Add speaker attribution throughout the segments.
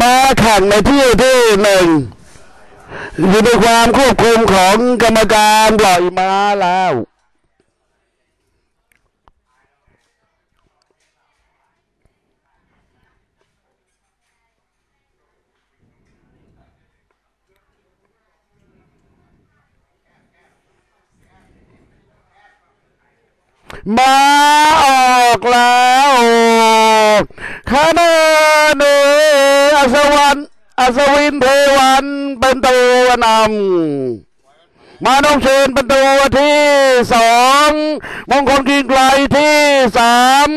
Speaker 1: มาแข่งในที่ที่หนึ่งอยู่ในความควบคุมของกรรมการปล่อยม้าแล้วมาออกแล้วคะแนนนี้ อัศวรรณอัศวินเทวันเป็นตัวนำมาน้องเชนเป็นตัวที่สองมงคลกิงไกลที่สาม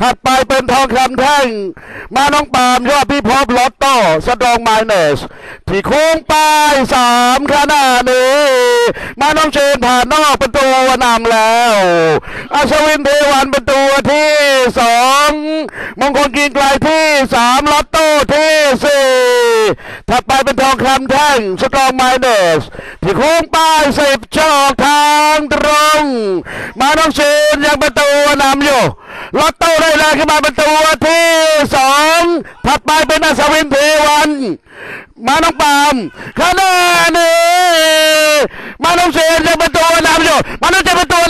Speaker 1: ถัดไปเป็นทองคำแท่ง มาน้องปามยอดพิภพลอตโต้สตรองไมเนสที่โค้งป้ายสามขนาดนี้ มาน้องเชนผ่านนอกป็นตัวนำแล้วอัศวินเทวันป็นตัวที่สอง มงคลกินไกลที่สามลอตโต้ที่สี่ถัดไปเป็นทองคำแท่งสตรองไมเนสที่โค้งป้ายสิบชอกทางตรง มาน้องเชนยังป็นตัวนำอยู่ลอตโต้ได้เลยขึ้นมาเป็นตัวที่สองถัดไปเป็นอัศวินเทวันมาน้องปามคะแนนนี้มาน้องเชนยังเป็นตัวนำอยู่มาน้องเชนเป็นตัว